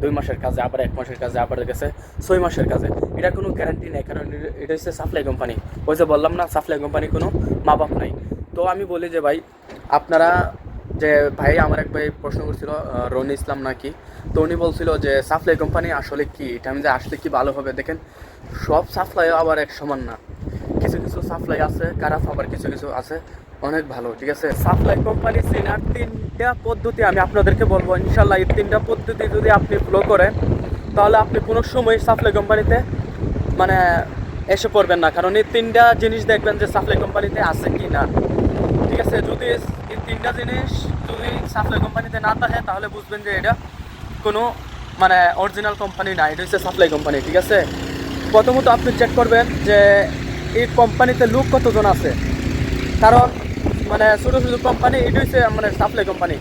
দুই মাসের কাজে, আবার এক মাসের কাজে, আবার গেছে ছয় মাসের কাজে। এটা কোনো গ্যারান্টি নেই, কারণ এটা- হচ্ছে সাপ্লাই কোম্পানি ওই যে বললাম না সাপ্লাই কোম্পানি কোনো মা বাপ নাই। তো আমি বলি যে ভাই, আপনারা যে ভাই আমার এক ভাই প্রশ্ন করছিল রনি ইসলাম নাকি? তো উনি বলছিল যে সাপ্লাই কোম্পানি আসলে কি? এটা আমি যে আসলে কি ভালো হবে? দেখেন, সব সাপ্লাই আবার এক সমান না। কিছু কিছু সাপ্লাই আছে কারাফ আবার কিছু কিছু আছে। অনেক ভালো, ঠিক আছে? সাপ্লাই কোম্পানি চেনার তিনটা পদ্ধতি আমি আপনাদেরকে বলব। ইনশাল্লাহ এই তিনটা পদ্ধতি যদি আপনি ফলো করেন, তাহলে আপনি কোনো সময় সাপ্লাই কোম্পানিতে মানে এসে পড়বেন না। কারণ এই তিনটা জিনিস দেখবেন যে সাপ্লাই কোম্পানিতে আছে কি না। ঠিক আছে? যদি এই তিনটা জিনিস যদি সাপ্লাই কোম্পানিতে না থাকে, তাহলে বুঝবেন যে এটা কোনো মানে অরিজিনাল কোম্পানি না। এটা হচ্ছে সাপ্লাই কোম্পানি ঠিক আছে? প্রথমত আপনি চেক করবেন যে এই কোম্পানিতে লোক কতজন আছে। কারণ মানে ছোটো ছোটো কোম্পানি এটা হচ্ছে মানে সাপ্লাই কোম্পানি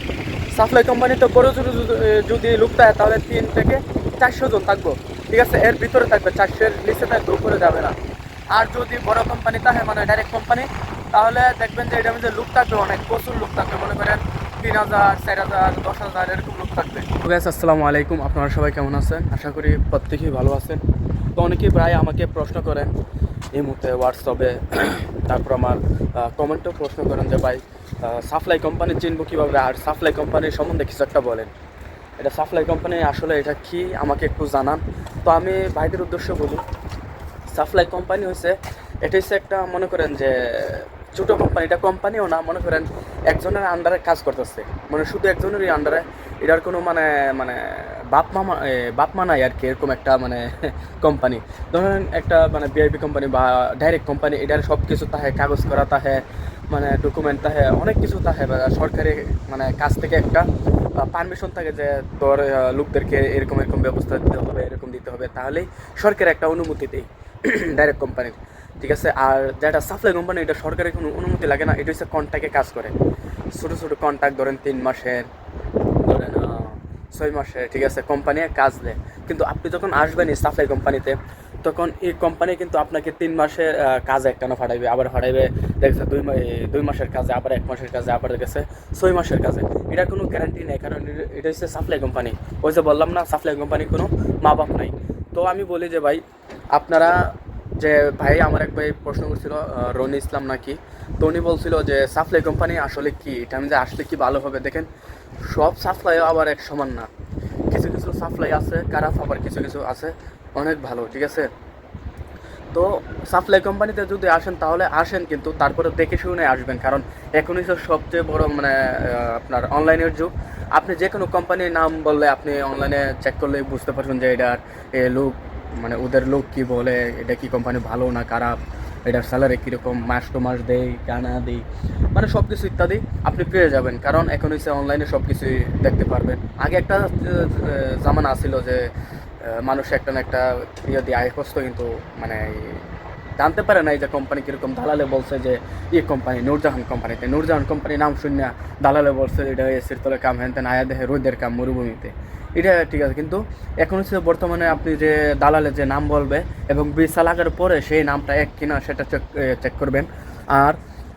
সাপ্লাই কোম্পানি তো বড় ছোটো যদি লোক থাকে তাহলে তিন থেকে চারশো জন থাকব। ঠিক আছে? এর ভিতরে থাকবে, চারশোর নিচে থাকবে, উপরে যাবে না। আর যদি বড় কোম্পানি থাকে মানে ডাইরেক্ট কোম্পানি তাহলে দেখবেন যে এটার মধ্যে লোক থাকবে অনেক, প্রচুর লোক থাকবে। মনে করেন তিন হাজার, চার হাজার, দশ হাজার, এরকম লোক থাকবে। গ্যাস আসসালামু আলাইকুম। আপনারা সবাই কেমন আছেন? আশা করি প্রত্যেকেই ভালো আছেন। তো অনেকেই প্রায় আমাকে প্রশ্ন করেন এই মুহূর্তে হোয়াটসঅ্যাপে তারপর আমার কমেন্টও প্রশ্ন করেন যে, ভাই সাপ্লাই কোম্পানি চিনবো কীভাবে? আর সাপ্লাই কোম্পানির সম্বন্ধে কিছু একটা বলেন। এটা সাপ্লাই কোম্পানি আসলে এটা কি? আমাকে একটু জানান। তো আমি ভাইদের উদ্দেশ্য বলি সাপ্লাই কোম্পানি হচ্ছে এটা হচ্ছে একটা, মনে করেন যে ছোটো কোম্পানি এটা কোম্পানিও না, মনে করেন একজনের আন্ডারে কাজ করতেছে। মানে শুধু একজনেরই আন্ডারে এটার কোনো মানে মানে বাপ মামা বাপ নাই আর কি, এরকম একটা মানে কোম্পানি ধরেন একটা মানে বিআইপি কোম্পানি বা ডাইরেক্ট কোম্পানি এটার সব কিছু তাহে কাগজ করা, তাহে মানে ডকুমেন্ট তাহে অনেক কিছু তাহে সরকারি মানে কাজ থেকে একটা পারমিশন থাকে যে তোর লোকদেরকে এরকম এরকম ব্যবস্থা দিতে হবে, এরকম দিতে হবে, তাহলেই সরকার একটা অনুমতি দেয় ডাইরেক্ট কোম্পানির ঠিক আছে? আর যেটা সাপ্লাই কোম্পানি এটা সরকারের কোনো অনুমতি লাগে না, এটা হচ্ছে কন্ট্যাক্টে কাজ করে। ছোটো ছোটো কন্ট্যাক্ট ধরেন তিন মাসের, ধরেন ছয় মাসের, ঠিক আছে? কোম্পানি কাজ দেয়। কিন্তু আপনি যখন আসবেন সাপ্লাই কোম্পানিতে তখন এই কোম্পানি কিন্তু আপনাকে তিন মাসের কাজ একটানা ফাটাইবে। আবার ফাটাইবে, দেখছে দুই দুই মাসের কাজে, আবার এক মাসের কাজে, আবার গেছে ছয় মাসের কাজে। এটা কোনো গ্যারান্টি নেই, কারণ এটা- হচ্ছে সাপ্লাই কোম্পানি ওই যে বললাম না সাপ্লাই কোম্পানি কোনো মা বাপ নাই। তো আমি বলি যে ভাই, আপনারা যে ভাই আমার এক ভাই প্রশ্ন করছিল রনি ইসলাম নাকি? তো উনি বলছিল যে, সাপ্লাই কোম্পানি আসলে কি? এটা আমি যে আসলে কি ভালো হবে? দেখেন, সব সাপ্লাই আবার এক সমান না। কিছু কিছু সাপ্লাই আছে, খারাপ, আবার কিছু কিছু আছে। অনেক ভালো, ঠিক আছে? তো সাপ্লাই কোম্পানিতে যদি আসেন, তাহলে আসেন কিন্তু, তারপরে দেখে শুনে আসবেন। কারণ এখন হচ্ছে সবচেয়ে বড় মানে আপনার অনলাইনের যুগ। আপনি যে কোনো কোম্পানির নাম বললে আপনি অনলাইনে চেক করলেই বুঝতে পারবেন যে এটার লোক মানে ওদের লোক কি বলে, এটা কি কোম্পানি ভালো না খারাপ, এটার স্যালারি কীরকম, মাস টু মাস দেয় কানা দেয় মানে সব কিছু ইত্যাদি আপনি পেয়ে যাবেন। কারণ এখন হচ্ছে অনলাইনে সব কিছুই দেখতে পারবেন। আগে একটা জামানা ছিল যে মানুষ একটা না একটা ইয়ে দিয়ে আয় কিন্তু মানে জানতে পারে না এই যে কোম্পানি কীরকম। দালালে বলছে যে এই কোম্পানি নূরজাহান কোম্পানিতে নূরজাহান কোম্পানি নাম শুনে দালালে বলছে, এটা এসির তলে কাম হ্যান আয়া দেহে রোদের কাম, মরুভূমিতে। এটা ঠিক আছে, কিন্তু এখন হচ্ছে বর্তমানে আপনি যে দালালে যে নাম বলবে এবং বিশা লাগার পরে সেই নামটা এক কিনা সেটা চেক চেক করবেন। আর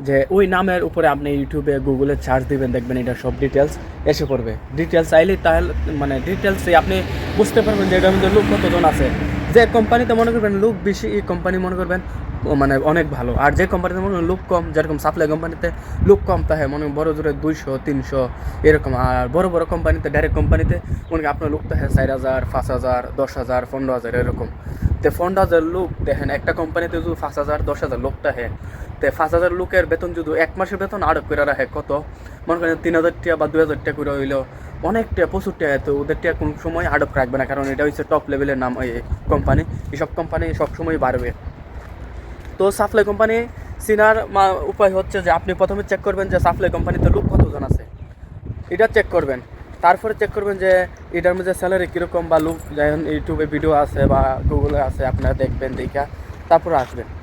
যে ওই নামের উপরে আপনি ইউটিউবে, গুগলে সার্চ দিবেন, দেখবেন এটা সব ডিটেলস এসে পড়বে। ডিটেলস চাইলেই তাহলে মানে ডিটেলসে আপনি বুঝতে পারবেন যে এটার মধ্যে লোক কতজন আছে। যে কোম্পানিতে মনে করবেন লোক বেশি, এই কোম্পানি মনে করবেন মানে অনেক ভালো। আর যে কোম্পানিতে মনে লোক কম, যেরকম সাপ্লাই কোম্পানিতে লোক কম, তাহে মনে বড় জোরে দুইশো, তিনশো, এরকম। আর বড় বড় কোম্পানিতে ডাইরেক্ট কোম্পানিতে মনে আপনার লোক তাহে চার হাজার, পাঁচ হাজার, দশ হাজার, পনেরো হাজার, এরকম। তো পনেরো হাজার লোক দেখেন, একটা কোম্পানিতে যদি পাঁচ হাজার, দশ হাজার লোক তাহে তে পাঁচ হাজার লোকের বেতন যদি এক মাসের বেতন আরও করে রাখে, কত? মনে করেন তিন হাজার টাকা বা দুই হাজার টাকা করে হইল অনেকটা প্রচুর টাকা, তো ওদের টাকা কোনো সময় আটক রাখবে না, কারণ এটা হচ্ছে টপ লেভেলের নাম এই কোম্পানি এইসব কোম্পানি সবসময় বাড়বে। তো সাপ্লাই কোম্পানি চিনার মা- উপায় হচ্ছে যে আপনি প্রথমে চেক করবেন যে সাপ্লাই কোম্পানিতে লোক কতজন আছে। এটা চেক করবেন। তারপরে চেক করবেন যে এটার মধ্যে স্যালারি কীরকম বা লোক যেমন ইউটিউবে ভিডিও আছে বা গুগলে আছে, আপনারা দেখবেন, দেখা তারপরে আসবেন।